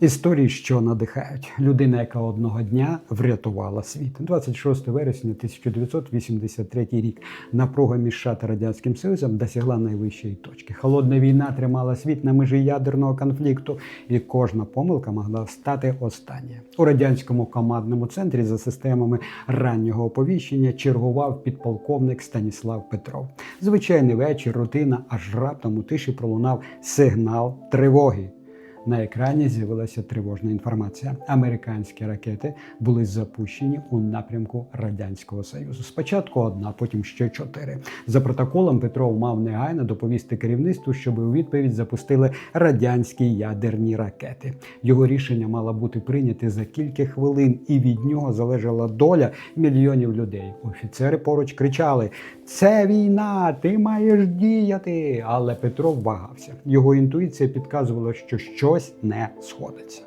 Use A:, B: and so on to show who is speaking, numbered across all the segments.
A: Історії, що надихають. Людина, яка одного дня врятувала світ. 26 вересня 1983 рік напруга між США та радянським союзом досягла найвищої точки. Холодна війна тримала світ на межі ядерного конфлікту, і кожна помилка могла стати останньою. У радянському командному центрі за системами раннього оповіщення чергував підполковник Станіслав Петров. Звичайний вечір, рутина, аж раптом у тиші пролунав сигнал тривоги. На екрані з'явилася тривожна інформація. Американські ракети були запущені у напрямку радянського союзу. Спочатку одна, потім ще чотири. За протоколом Петров мав негайно доповісти керівництву, щоб у відповідь запустили радянські ядерні ракети. Його рішення мало бути прийняте за кілька хвилин, і від нього залежала доля мільйонів людей. Офіцери поруч кричали: Це війна! Ти маєш діяти! Але Петров вагався. Його інтуїція підказувала, що щось не сходиться.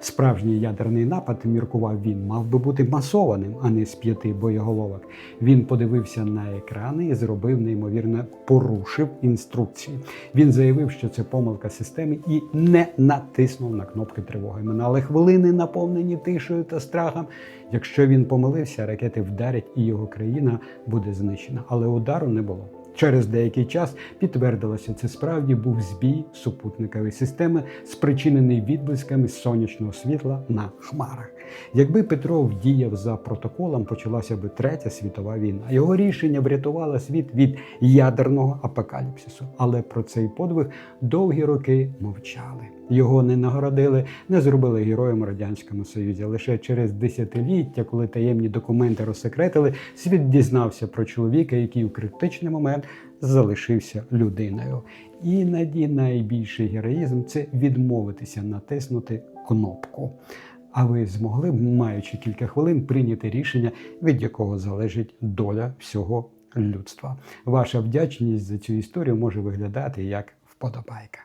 A: Справжній ядерний напад, міркував він, мав би бути масованим, а не з п'яти боєголовок. Він подивився на екрани і зробив неймовірно порушив інструкції. Він заявив, що це помилка системи, і не натиснув на кнопки тривоги. Минали хвилини, наповнені тишею та страхом. Якщо він помилився, ракети вдарять, і його країна буде знищена. Але удару не було. Через деякий час підтвердилося, це справді був збій супутникової системи, спричинений відблисками сонячного світла на хмарах. Якби Петров діяв за протоколом, почалася би третя світова війна. Його рішення врятувало світ від ядерного апокаліпсису. Але про цей подвиг довгі роки мовчали. Його не нагородили, не зробили героєм радянському союзі. Лише через десятиліття, коли таємні документи розсекретили, світ дізнався про чоловіка, який у критичний момент залишився людиною. Іноді найбільший героїзм це відмовитися натиснути кнопку. А ви змогли б, маючи кілька хвилин, прийняти рішення, від якого залежить доля всього людства. Ваша вдячність за цю історію може виглядати як вподобайка.